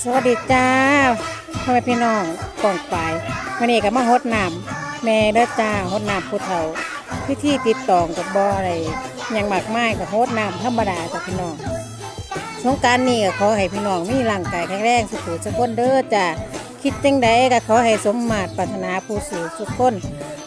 สวัสดีจ้าพ่อแม่พี่น้องกองปลายวันนี้ก็มาฮดน้ำแม่เด้อจ้าฮดน้ำผู้เฒ่าพิธีติดต่องกับบ่ออะไรยังมากไมายกับฮดน้ำธรรมดาจ้ะพี่น้องสงการนี้ก็ขอให้พี่น้องมีร่างกายแข็งแรงสุขุสุขคนเด้อจ้าคิดจังใดก็ขอให้สมมาตรปรารถนาผู้สู่สุขคน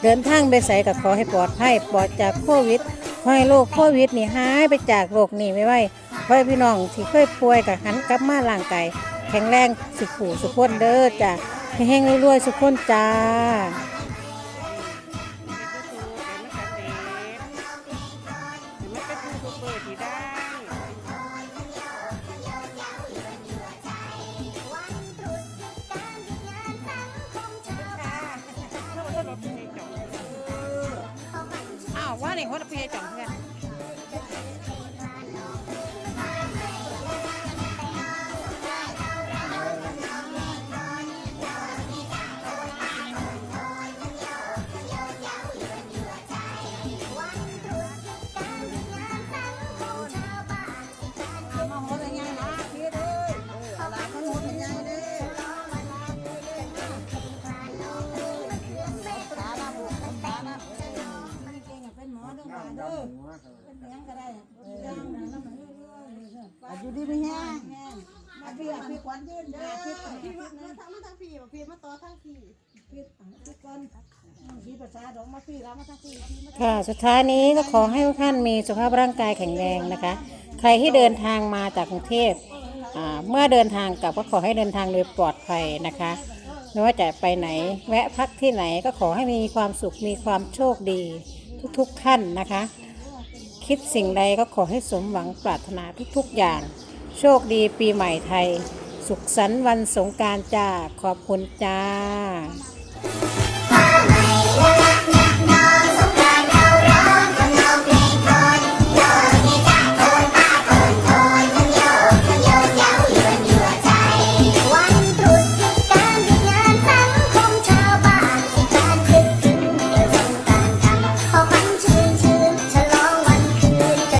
เดินทางไปไสก็ขอให้ปลอดภัยปลอดจากโควิดขอให้โรคโควิดนี่หายไปจากโลกนี้ไว้ไว้ขอให้พี่น้องที่เคยป่วยก็หันกลับมาร่างกาย แข็งแรงสุขหูสุขคนเด้อจ้ะให้แห้งรวยๆสุขคนจ้ามันเป็นยูทูบเบอร์ที่ได้อ้าวว่าเนี่ยว่าเพจจ่องเพื่อนอายุดีไม่แห้งมาพี่อะพี่ควันยืนเด้อพี่พี่มาทำมาทั้งพี่พี่มาต่อทั้งพี่พี่พี่ควันพี่ภาษาดอกมาพี่แล้วมาทั้งพี่ค่ะสุดท้ายนี้ก็ขอให้ทุกท่านมีสุขภาพร่างกายแข็งแรงนะคะ ใครที่เดินทางมาจากกรุงเทพเมื่อเดินทางกลับก็ขอให้เดินทางโดยปลอดภัยนะคะไม่ว่าจะไปไหน แวะพักที่ไหนก็ขอให้มีความสุขมีความโชคดี ทุกๆท่านนะคะ คิดสิ่งใดก็ขอให้สมหวังปรารถนาทุกๆอย่าง โชคดีปีใหม่ไทย สุขสันต์วันสงการจ้า ขอบคุณจ้า